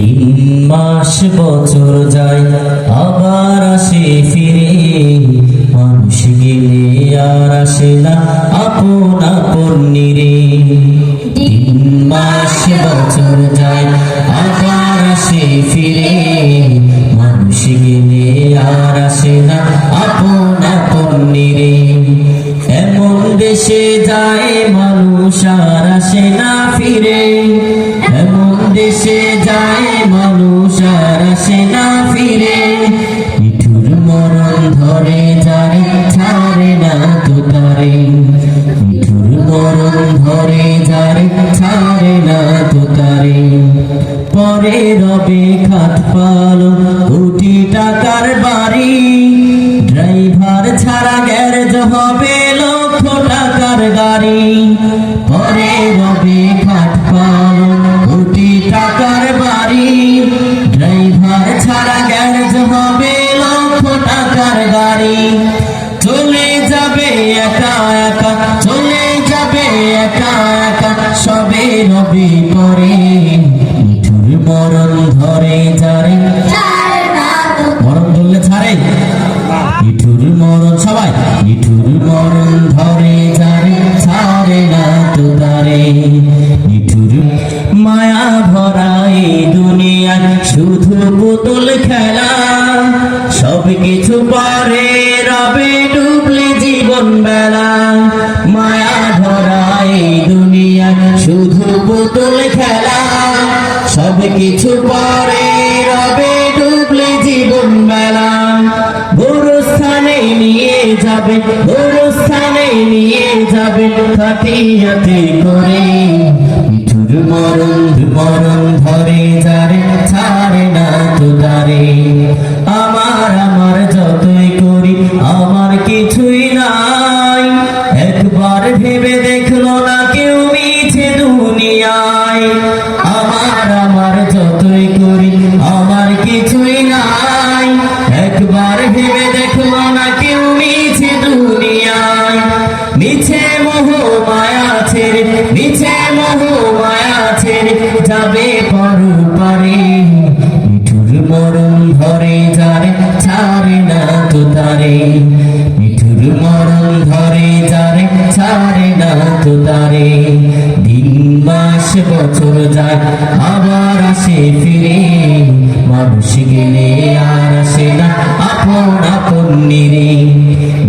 তিন মাস বছর যায়, আবার আসে ফিরে। মানুষ গেলে আর আসে না আপন আপন নিরে। তিন মাস বছর যায়, আবার আসে ফিরে। মানুষ গেলে আর আসে না আপন আপন নিরে। এমন দেশে যায়, মানুষ আর আসে না পালো কোটি টাকার বাড়ি। ড্রাইভার ছাড়া গ্যারেজ হবে মিঠুর মায়া ভরা এই দুনিয়ায় শুধু পুতুল খেলা। সব কিছু পরে রবে ডুবলে জীবন বেলা। মায়া ভরা এই দুনিয়ায় শুধু পুতুল খেলা। সব কিছু পরে রবে ডুবলে জীবন বেলা। গুরুস্থানে নিয়ে যাবে, গুরুস্থানে নিয়ে যাবে, খাটিয়াতে করে। মিঠুর মরণ মরণ ধরে যারে, ছাড়ে না তো তারে আমার আমার যতই করি, আমার কিছুই নাই। একবার ভেবে দেখল না কেউ মিছে দুনিয়ায়। আমার তারে দিন মাস, বছর যায় আবার আসে ফিরে। মানুষ গেলে আর আসে না আপন আপন নিরে।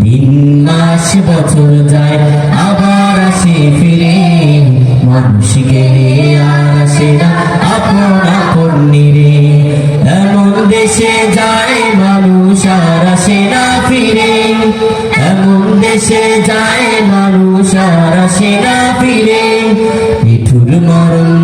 দিন মাস, বছর যায়, আবার আসে ফিরে। মানুষ গেলে আর আসে না আপন আপন নিরে। এমন দেশে দেশে যায় মানুষ আর আসে না ফিরে। মিঠুর মরণ